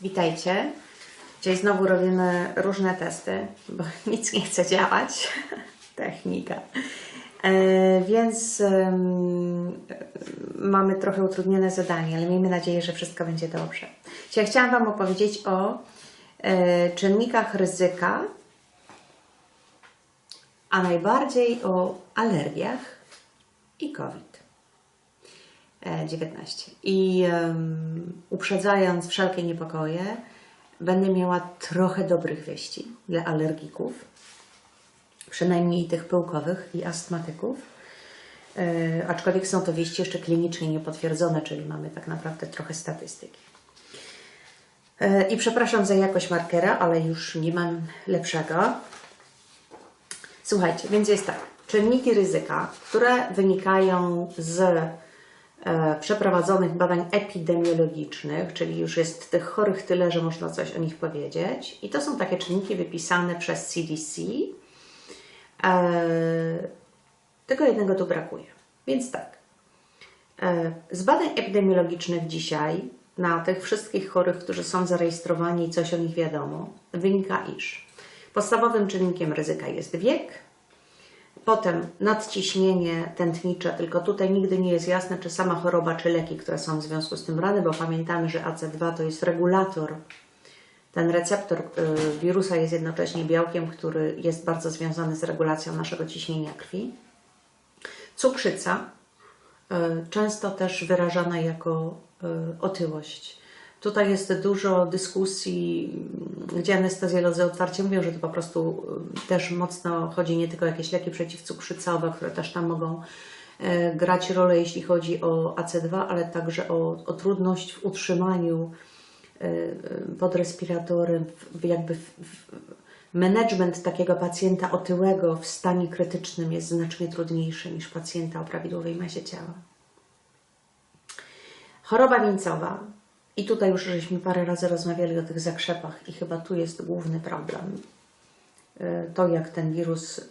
Witajcie. Dzisiaj znowu robimy różne testy, bo nic nie chce działać. Technika. E, więc mamy trochę utrudnione zadanie, ale miejmy nadzieję, że wszystko będzie dobrze. Dzisiaj chciałam Wam opowiedzieć o e, czynnikach ryzyka, a najbardziej o alergiach i COVID. 19. I em, uprzedzając wszelkie niepokoje, będę miała trochę dobrych wieści dla alergików, przynajmniej tych pyłkowych i astmatyków. E, aczkolwiek są to wieści jeszcze klinicznie niepotwierdzone, czyli mamy tak naprawdę trochę statystyki. E, I przepraszam za jakość markera, ale już nie mam lepszego. Słuchajcie, więc jest tak. Czynniki ryzyka, które wynikają z e, przeprowadzonych badań epidemiologicznych, czyli już jest tych chorych tyle, że można coś o nich powiedzieć. I to są takie czynniki wypisane przez CDC. E, tylko jednego tu brakuje. Więc tak. E, z badań epidemiologicznych dzisiaj na tych wszystkich chorych, którzy są zarejestrowani i coś o nich wiadomo, wynika, iż podstawowym czynnikiem ryzyka jest wiek, Potem nadciśnienie tętnicze, tylko tutaj nigdy nie jest jasne, czy sama choroba, czy leki, które są w związku z tym brane, bo pamiętamy, że AC2 to jest regulator. Ten receptor y, wirusa jest jednocześnie białkiem, który jest bardzo związany z regulacją naszego ciśnienia krwi. Cukrzyca, y, często też wyrażana jako y, otyłość. Tutaj jest dużo dyskusji, gdzie anestezjolodzy otwarcie mówią, że to po prostu y, też mocno chodzi nie tylko o jakieś leki przeciwcukrzycowe, które też tam mogą e, grać rolę, jeśli chodzi o AC2, ale także o, o trudność w utrzymaniu e, e, pod respiratorem, jakby w, w, management takiego pacjenta otyłego w stanie krytycznym jest znacznie trudniejszy niż pacjenta o prawidłowej masie ciała. Choroba wieńcowa. I tutaj już żeśmy parę razy rozmawiali o tych zakrzepach i chyba tu jest główny problem. Y, To, jak ten wirus y,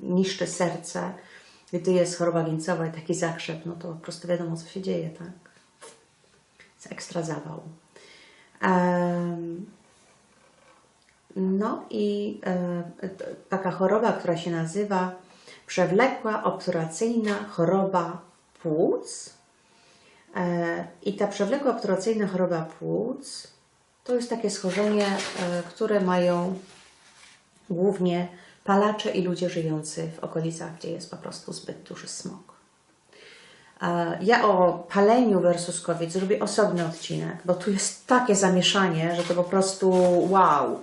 niszczy serce. Gdy jest choroba wieńcowa i taki zakrzep, no to po prostu wiadomo, co się dzieje, tak? Jest ekstra zawał. No i t- taka choroba, która się nazywa przewlekła obturacyjna choroba płuc. I ta przewlekła obturacyjna choroba płuc to jest takie schorzenie, e, które mają głównie palacze i ludzie żyjący w okolicach, gdzie jest po prostu zbyt duży smog. E, Ja o paleniu versus COVID zrobię osobny odcinek, bo tu jest takie zamieszanie, że to po prostu wow.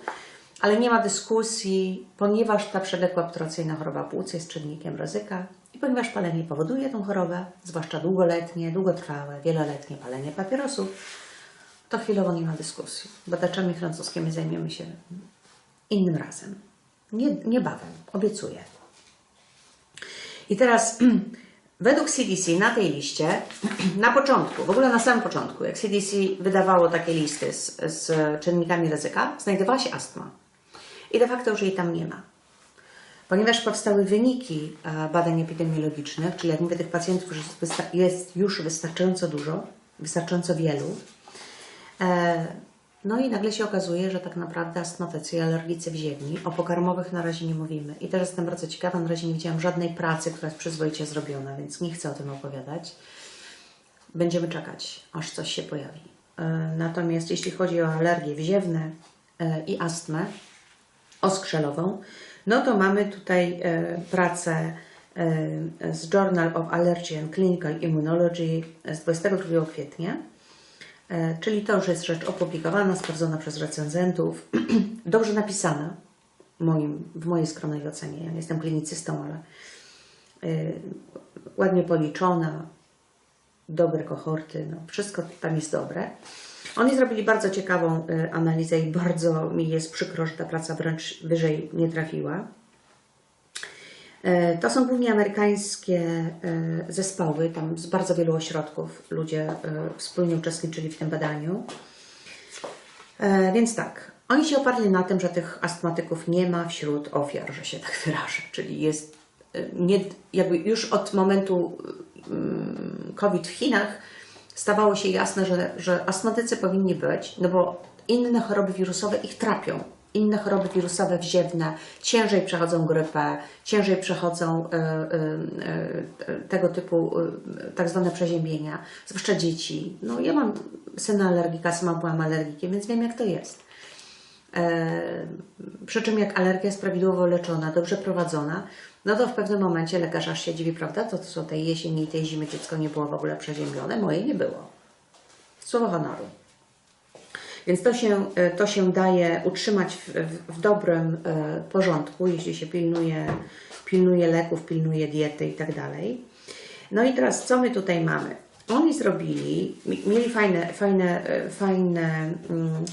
Ale nie ma dyskusji, ponieważ ta przewlekła obturacyjna choroba płuc jest czynnikiem ryzyka i ponieważ palenie powoduje tą chorobę, zwłaszcza długoletnie, długotrwałe, wieloletnie palenie papierosów, to chwilowo nie ma dyskusji. Badaczami francuskimi zajmiemy się innym razem. Nie, niebawem, obiecuję. I teraz według CDC na tej liście, na początku, w ogóle na samym początku, jak CDC wydawało takie listy z, z czynnikami ryzyka, znajdowała się astma. I de facto już jej tam nie ma. Ponieważ powstały wyniki e, badań epidemiologicznych, czyli jak mówię, tych pacjentów jest, już wystarczająco dużo, wystarczająco wielu, E, No i nagle się okazuje, że tak naprawdę astmatycy i alergicy wzięli. O pokarmowych na razie nie mówimy. I też jestem bardzo ciekawa, na razie nie widziałam żadnej pracy, która jest przyzwoicie zrobiona, więc nie chcę o tym opowiadać. Będziemy czekać, aż coś się pojawi. E, Natomiast jeśli chodzi o alergie wziewne i astmę oskrzelową, no to mamy tutaj e, pracę e, z Journal of Allergy and Clinical Immunology z 22 kwietnia. E, Czyli to już jest rzecz opublikowana, sprawdzona przez recenzentów, dobrze napisana moim, w mojej skromnej ocenie. Ja nie jestem klinicystą, ale ładnie policzona, dobre kohorty, no, wszystko tam jest dobre. Oni zrobili bardzo ciekawą y, analizę i bardzo mi jest przykro, że ta praca wręcz wyżej nie trafiła. E, To są głównie amerykańskie e, zespoły, tam z bardzo wielu ośrodków ludzie wspólnie uczestniczyli w tym badaniu. Więc tak, oni się oparli na tym, że tych astmatyków nie ma wśród ofiar, że się tak wyrażę, czyli jest nie, jakby już od momentu mm, COVID w Chinach stawało się jasne, że, że astmatycy powinni być, no bo inne choroby wirusowe ich trapią. Inne choroby wirusowe wziewne ciężej przechodzą grypę, ciężej przechodzą e, e, e, tego typu e, tak zwane przeziębienia, zwłaszcza dzieci. No ja mam syna alergika, sama byłam alergikiem, więc wiem jak to jest. E, przy czym jak alergia jest prawidłowo leczona, dobrze prowadzona, no to w pewnym momencie lekarz aż się dziwi, prawda? To co tej jesieni i tej zimy dziecko nie było w ogóle przeziębione, moje nie było. Słowo honoru. Więc to się, e, to się daje utrzymać w, w, w dobrym e, porządku, jeśli się pilnuje, pilnuje leków, pilnuje diety i tak. No i teraz co my tutaj mamy? Oni zrobili, mi- mieli fajne, fajne, e, fajne, mm,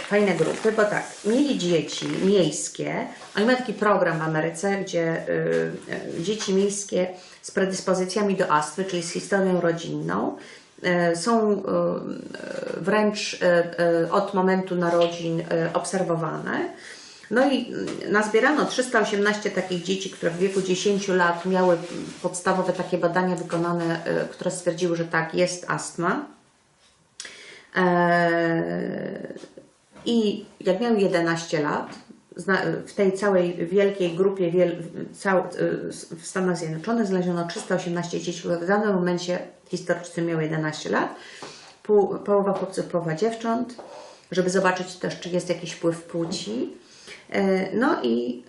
fajne grupy, bo tak, mieli dzieci miejskie, oni mają taki program w Ameryce, gdzie y, y, dzieci miejskie z predyspozycjami do astmy, czyli z historią rodzinną, y, są y, wręcz y, y, od momentu narodzin y, obserwowane. No i nazbierano 318 takich dzieci, które w wieku 10 lat miały podstawowe takie badania wykonane, y, które stwierdziły, że tak, jest astma. Eee, I jak miał 11 lat, w tej całej wielkiej grupie w Stanach Zjednoczonych znaleziono 318 dzieci, które w danym momencie historycznym miały 11 lat. Połowa chłopców, połowa dziewcząt, żeby zobaczyć też, czy jest jakiś wpływ płci. E, No i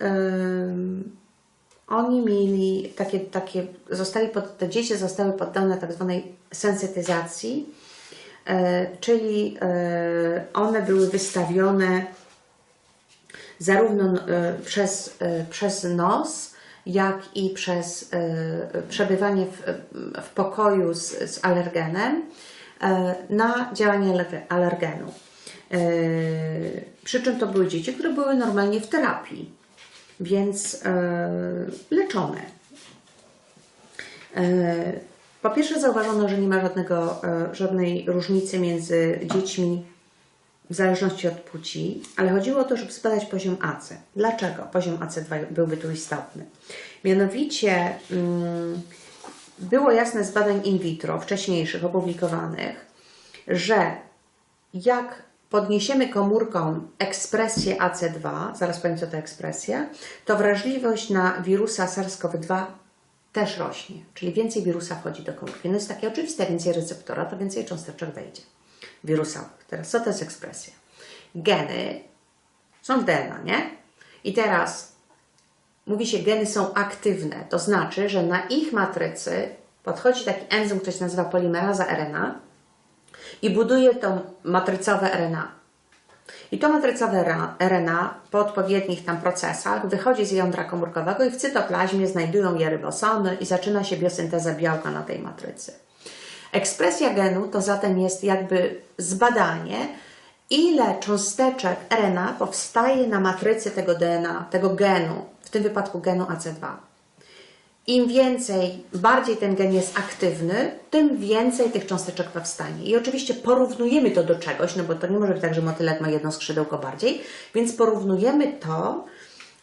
oni mieli takie, takie zostali pod, te dzieci zostały poddane tak zwanej sensytyzacji, czyli e, one były wystawione zarówno e, przez, e, przez nos, jak i przez e, przebywanie w, w pokoju z, z alergenem e, na działanie alerge- alergenu. E, Przy czym to były dzieci, które były normalnie w terapii, więc e, leczone. Po pierwsze zauważono, że nie ma żadnego, e, żadnej różnicy między dziećmi w zależności od płci, ale chodziło o to, żeby zbadać poziom AC. Dlaczego poziom AC2 byłby tu istotny? Mianowicie mm, było jasne z badań in vitro, wcześniejszych, opublikowanych, że jak podniesiemy komórką ekspresję AC2, zaraz powiem co to ekspresja, to wrażliwość na wirusa SARS-CoV-2 też rośnie, czyli więcej wirusa wchodzi do komórki. No jest takie oczywiste, więcej receptora, to więcej cząsteczek wejdzie wirusowych. Teraz co to jest ekspresja? Geny są w DNA, nie? I teraz mówi się, geny są aktywne, to znaczy, że na ich matrycy podchodzi taki enzym, który się nazywa polimeraza RNA i buduje tą matrycowe RNA. I to matrycowe RNA po odpowiednich tam procesach wychodzi z jądra komórkowego i w cytoplazmie znajdują je rybosomy i zaczyna się biosynteza białka na tej matrycy. Ekspresja genu to zatem jest jakby zbadanie, ile cząsteczek RNA powstaje na matrycy tego DNA, tego genu, w tym wypadku genu AC2. Im więcej, bardziej ten gen jest aktywny, tym więcej tych cząsteczek powstanie. I oczywiście porównujemy to do czegoś, no bo to nie może być tak, że motylek ma jedno skrzydełko bardziej, więc porównujemy to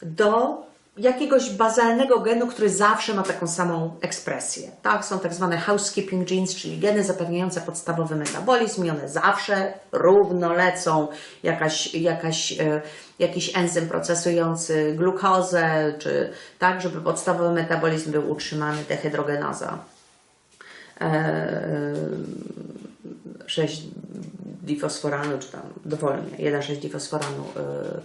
do jakiegoś bazalnego genu, który zawsze ma taką samą ekspresję. Tak, są tak zwane housekeeping genes, czyli geny zapewniające podstawowy metabolizm i one zawsze równo lecą. Jakaś, jakaś, e, jakiś enzym procesujący glukozę, czy tak, żeby podstawowy metabolizm był utrzymany, dehydrogenoza. E, 6 difosforanu, czy tam dowolnie, 1,6 difosforanu y,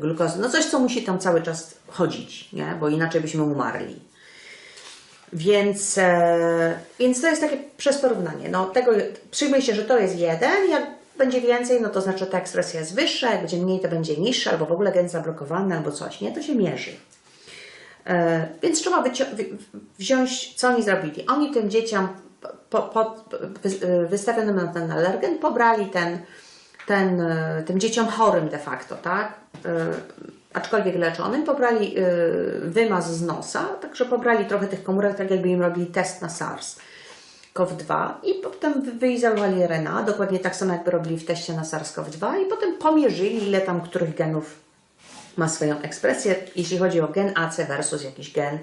glukozy. No coś, co musi tam cały czas chodzić, nie? bo inaczej byśmy umarli. Więc, e, więc to jest takie przez porównanie. No, tego, przyjmuje się, że to jest jeden, jak będzie więcej, no to znaczy, ta ekspresja jest wyższa, jak będzie mniej, to będzie niższa, albo w ogóle gen zablokowany, albo coś, nie? To się mierzy. E, Więc trzeba wziąć, co oni zrobili. Oni tym dzieciom po, po, wy- wystawionym na ten alergen pobrali ten, ten, e, tym dzieciom chorym de facto, tak? E, Aczkolwiek leczonym, pobrali e, wymaz z nosa, także pobrali trochę tych komórek, tak jakby im robili test na SARS. CoV-2 i potem wy- wyizolowali RNA, dokładnie tak samo jakby robili w teście na SARS-CoV-2 i potem pomierzyli, ile tam których genów ma swoją ekspresję, jeśli chodzi o gen AC versus jakiś gen,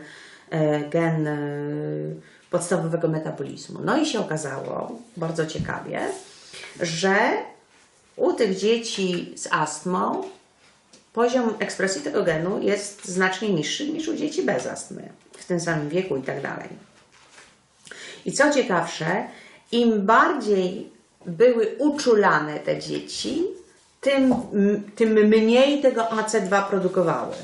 gen podstawowego metabolizmu. No i się okazało, bardzo ciekawie, że u tych dzieci z astmą poziom ekspresji tego genu jest znacznie niższy niż u dzieci bez astmy, w tym samym wieku i tak dalej. I co ciekawsze, im bardziej były uczulane te dzieci, tym, tym mniej tego AC2 produkowały.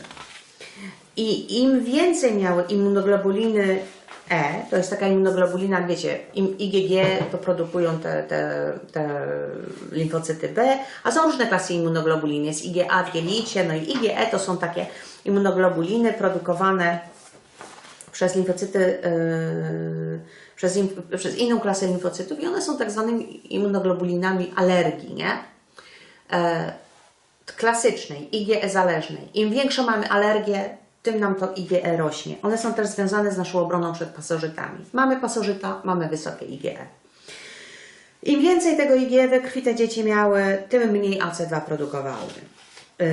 I im więcej miały immunoglobuliny E, to jest taka immunoglobulina, wiecie, IgG to produkują te, te, te limfocyty B, a są różne klasy immunoglobulin. Jest IgA w jelicie, no i IgE to są takie immunoglobuliny produkowane przez limfocyty, yy, przez, przez inną klasę limfocytów i one są tak zwanymi immunoglobulinami alergii, nie? E, klasycznej, IgE zależnej. Im większą mamy alergię, tym nam to IgE rośnie. One są też związane z naszą obroną przed pasożytami. Mamy pasożyta, mamy wysokie IgE. Im więcej tego IgE we krwi te dzieci miały, tym mniej AC2 produkowały. Yy,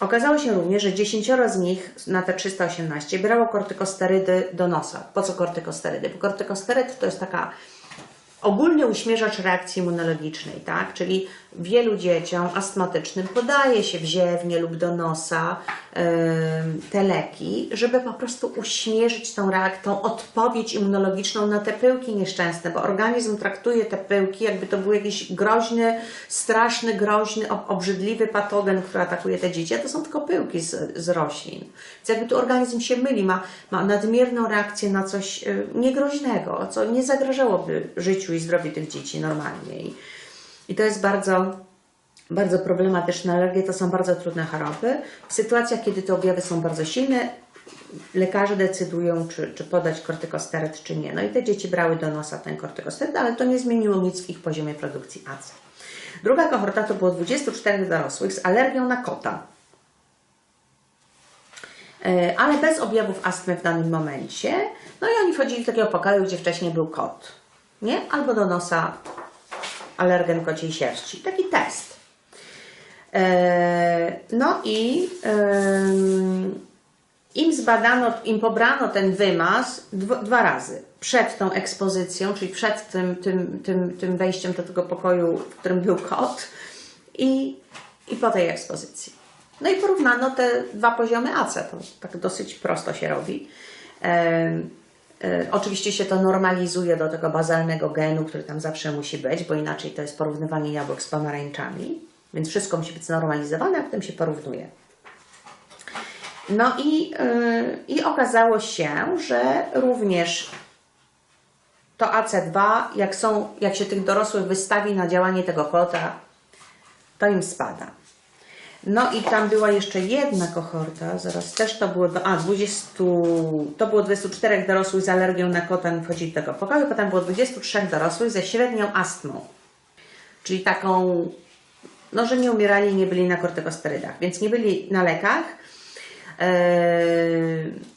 okazało się również, że 10 z nich na te 318 brało kortykosterydy do nosa. Po co kortykosterydy? Bo kortykosteryd to jest taka ogólny uśmierzacz reakcji immunologicznej, tak? Czyli wielu dzieciom astmatycznym podaje się wziewnie lub do nosa yy, te leki, żeby po prostu uśmierzyć tą reakcję, tą odpowiedź immunologiczną na te pyłki nieszczęsne, bo organizm traktuje te pyłki, jakby to był jakiś groźny, straszny, groźny, obrzydliwy patogen, który atakuje te dzieci, a to są tylko pyłki z, z roślin. Więc jakby tu organizm się myli, ma, ma nadmierną reakcję na coś yy, niegroźnego, co nie zagrażałoby życiu i zdrowiu tych dzieci normalnie. I, i to jest bardzo, bardzo problematyczne. Alergie to są bardzo trudne choroby. W sytuacjach, kiedy te objawy są bardzo silne, lekarze decydują, czy, czy podać kortykosteryd, czy nie. No i te dzieci brały do nosa ten kortykosteryd, ale to nie zmieniło nic w ich poziomie produkcji AC. Druga kohorta to było 24 dorosłych z alergią na kota, ale bez objawów astmy w danym momencie. No i oni wchodzili do takiego pokoju, gdzie wcześniej był kot, nie? Albo do nosa alergen kociej sierści. Taki test. No i im zbadano, im pobrano ten wymaz dwa razy. Przed tą ekspozycją, czyli przed tym, tym, tym, tym wejściem do tego pokoju, w którym był kot i, i po tej ekspozycji. No i porównano te dwa poziomy AC. To tak dosyć prosto się robi. Oczywiście się to normalizuje do tego bazalnego genu, który tam zawsze musi być, bo inaczej to jest porównywanie jabłek z pomarańczami. Więc wszystko musi być znormalizowane, a potem się porównuje. No i, yy, i okazało się, że również to AC2, jak, są, jak się tych dorosłych wystawi na działanie tego kota, to im spada. No i tam była jeszcze jedna kohorta, zaraz też to było, do, a 20, to było 24 dorosłych z alergią na kota wchodzili do tego pokoju, potem było 23 dorosłych ze średnią astmą, czyli taką, no że nie umierali nie byli na kortykosterydach, więc nie byli na lekach,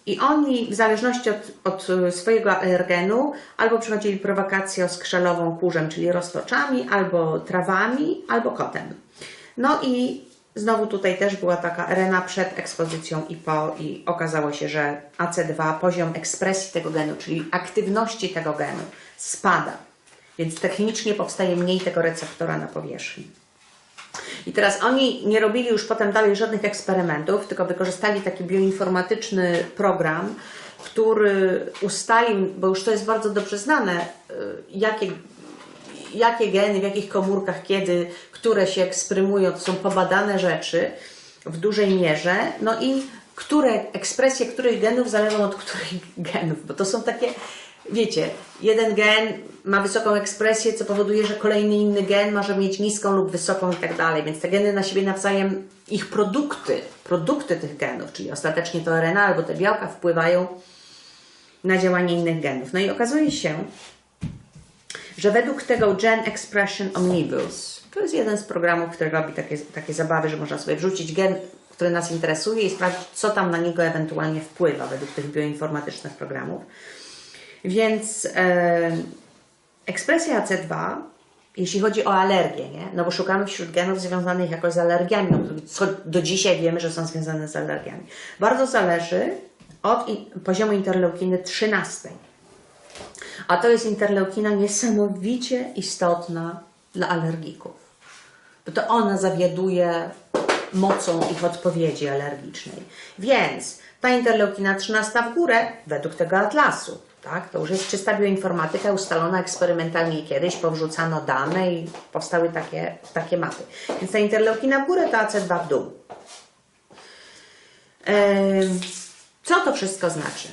i oni w zależności od, od, swojego alergenu albo przechodzili prowokację skrzelową kurzem, czyli roztoczami, albo trawami, albo kotem. No i Znowu tutaj też była taka arena przed ekspozycją i po i okazało się, że AC2, poziom ekspresji tego genu, czyli aktywności tego genu spada, więc technicznie powstaje mniej tego receptora na powierzchni. I teraz oni nie robili już potem dalej żadnych eksperymentów, tylko wykorzystali taki bioinformatyczny program, który ustalił, bo już to jest bardzo dobrze znane, y, jakie jakie geny, w jakich komórkach, kiedy, które się eksprymują, to są pobadane rzeczy w dużej mierze, no i które ekspresje których genów zależą od których genów, bo to są takie, wiecie, jeden gen ma wysoką ekspresję, co powoduje, że kolejny inny gen może mieć niską lub wysoką i tak dalej, więc te geny na siebie nawzajem, ich produkty, produkty tych genów, czyli ostatecznie to RNA albo te białka wpływają na działanie innych genów. No i okazuje się, że według tego Gen Expression Omnibus, to jest jeden z programów, który robi takie, takie zabawy, że można sobie wrzucić gen, który nas interesuje i sprawdzić, co tam na niego ewentualnie wpływa według tych bioinformatycznych programów. Więc e, ekspresja AC2, jeśli chodzi o alergię, nie? no bo szukamy wśród genów związanych jakoś z alergiami, no, co do dzisiaj wiemy, że są związane z alergiami. Bardzo zależy od poziomu interleukiny 13. A to jest interleukina niesamowicie istotna dla alergików. bo to ona zawiaduje mocą ich odpowiedzi alergicznej. Więc ta interleukina 13 w górę, według tego atlasu, tak, to już jest czysta bioinformatyka ustalona eksperymentalnie kiedyś, powrzucano dane i powstały takie, takie mapy. Więc ta interleukina w górę to AC2 w dół. Co to wszystko znaczy?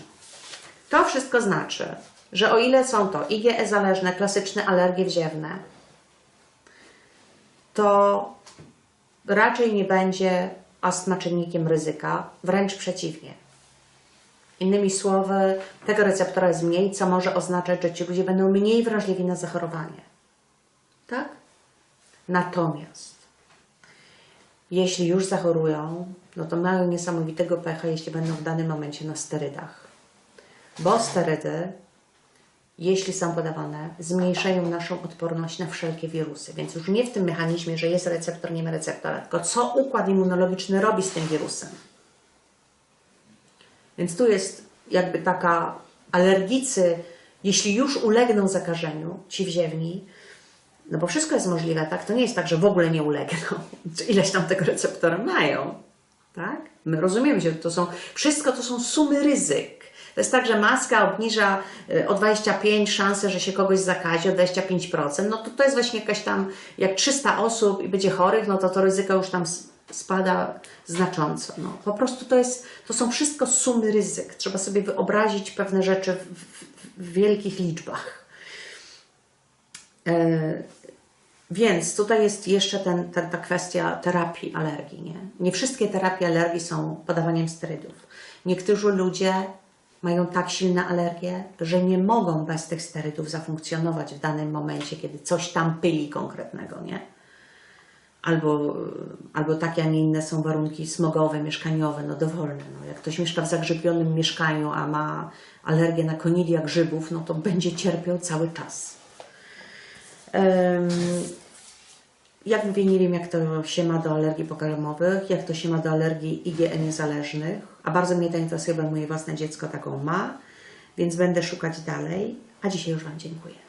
To wszystko znaczy, że o ile są to IgE zależne, klasyczne alergie wziewne, to raczej nie będzie astma czynnikiem ryzyka, wręcz przeciwnie. Innymi słowy, tego receptora jest mniej, co może oznaczać, że ci ludzie będą mniej wrażliwi na zachorowanie. Tak? Natomiast jeśli już zachorują, no to mają niesamowitego pecha, jeśli będą w danym momencie na sterydach. Bo sterydy, jeśli są podawane, zmniejszają naszą odporność na wszelkie wirusy. Więc już nie w tym mechanizmie, że jest receptor, nie ma receptora, tylko co układ immunologiczny robi z tym wirusem. Więc tu jest jakby taka alergicy, jeśli już ulegną zakażeniu, ci wziewni, no bo wszystko jest możliwe, tak? To nie jest tak, że w ogóle nie ulegną. Czy Ileś tam tego receptora mają, tak? My rozumiemy, że to są, wszystko to są sumy ryzyk. To jest tak, że maska obniża y, o 25 szansę, że się kogoś zakazi, o 25%, no to to jest właśnie jakaś tam, jak 300 osób i będzie chorych, no to to ryzyko już tam spada znacząco. No, po prostu to, jest, to są wszystko sumy ryzyk. Trzeba sobie wyobrazić pewne rzeczy w, w, w wielkich liczbach. E, Więc tutaj jest jeszcze ten, ta, ta kwestia terapii alergii. Nie? nie wszystkie terapie alergii są podawaniem sterydów. Niektórzy ludzie mają tak silne alergie, że nie mogą bez tych sterydów zafunkcjonować w danym momencie, kiedy coś tam pyli konkretnego. Nie? Albo, albo takie, a nie inne są warunki smogowe, mieszkaniowe, no dowolne. No, jak ktoś mieszka w zagrzybionym mieszkaniu, a ma alergię na konilia grzybów, no to będzie cierpiał cały czas. Em, Jak mówię, nie wiem, jak to się ma do alergii pokarmowych, jak to się ma do alergii IgE niezależnych, a bardzo mnie to interesuje, bo moje własne dziecko taką ma, więc będę szukać dalej. A dzisiaj już Wam dziękuję.